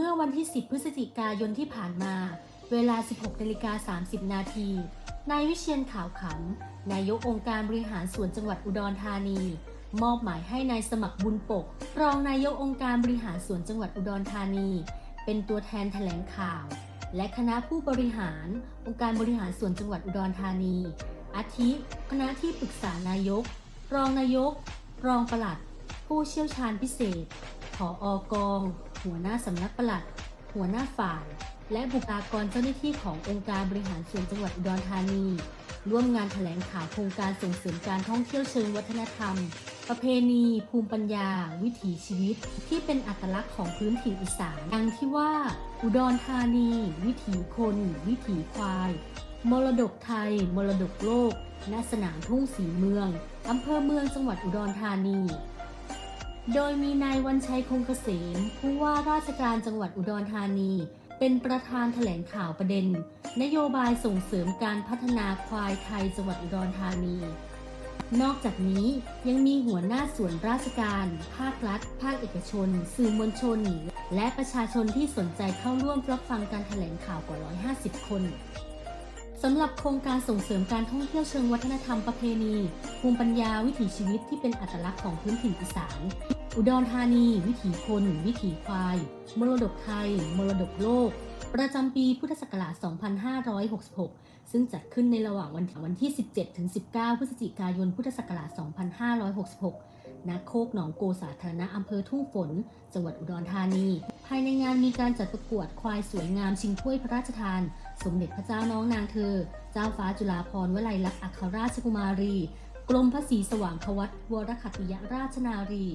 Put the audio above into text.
ื่อวันที่ 10 พฤศจิกายนที่ผ่านมา เวลา 16นาฬิกา30 นาที นายวิเชียนขาวขำนายกองค์การบริหารส่วนจังหวัดอุดรธานี มอบหมายให้นายสมัครบุญปก รองนายกองค์การบริหารส่วนจังหวัดอุดรธานี เป็นตัวแทนแถลงข่าว และคณะผู้บริหาร องค์การบริหารส่วนจังหวัดอุดรธานี อาทิ คณะที่ปรึกษานายก รองนายก รองปลัด ผู้เชี่ยวชาญพิเศษผออกอง หัวหน้าสำนักปลัด หัวหน้าฝ่าย และบุคลากรเจ้าหน้าที่ขององค์การบริหารส่วนจังหวัดอุดรธานี ร่วมงานแถลงข่าวโครงการส่งเสริมการท่องเที่ยวเชิงวัฒนธรรม ประเพณี ภูมิปัญญา วิถีชีวิต ที่เป็นอัตลักษณ์ของพื้นถิ่นอีสานดังที่ว่า อุดรธานี วิถีคน วิถีควาย มรดกไทย มรดกโลกณสนามทุ่งสีเมืองอำเภอเมืองจังหวัดอุดรธานี โดยมีนายวันชัยคงเกษมผู้ว่าราชการจังหวัดอุดรธานี เป็นประธานแถลงข่าวประเด็น นโยบายส่งเสริมการพัฒนาควายไทยจังหวัดอุดรธานี นอกจากนี้ยังมีหัวหน้าส่วนราชการ ภาครัฐ ภาคเอกชน สื่อมวลชน และประชาชนที่สนใจเข้าร่วมรับฟังการแถลงข่าวกว่า 150 คน สำหรับโครงการส่งเสริมการท่องเที่ยวเชิงวัฒนธรรมประเพณี ภูมิปัญญาวิถีชีวิตที่เป็นอัตลักษณ์ของพื้นถิ่นอีสาน อุดรธานี วิถีคน วิถีควาย มรดกไทย มรดกโลก ประจำปีพุทธศักราช 2566 ซึ่งจัดขึ้นในระหว่างวันวันที่ 17 ถึง 19 พฤศจิกายน พุทธศักราช 2566 ณโคกหนองโกสาธารณะอำเภอทุ่งฝน จังหวัดอุดรธานี ภายในงานมีการจัดประกวดควายสวยงามชิงถ้วยพระราชทาน สมเด็จพระเจ้าน้องนางเธอ เจ้าฟ้าจุฬาภรณ์วลัยลักษณ์อัครราชกุมารี กรมพระศรีสว่างควัตวรคัตติยราชนารี